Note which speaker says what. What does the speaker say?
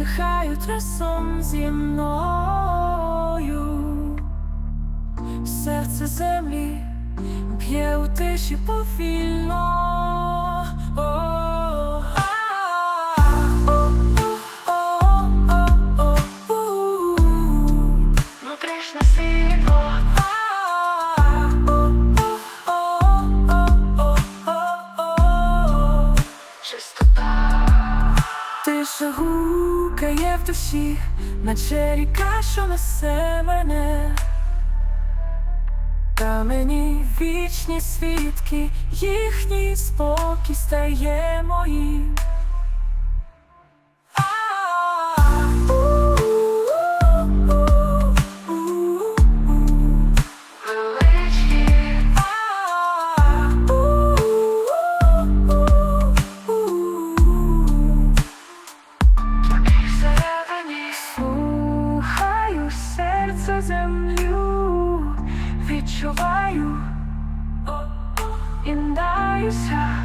Speaker 1: вдихають разом зі мною. Серце землі б'є у тиші повільно. А, Тиша гукає в душі, наче ріка, що несе мене. Та мені вічні свідки, їхній спокій стає моїм. землю, відчуваю і даюся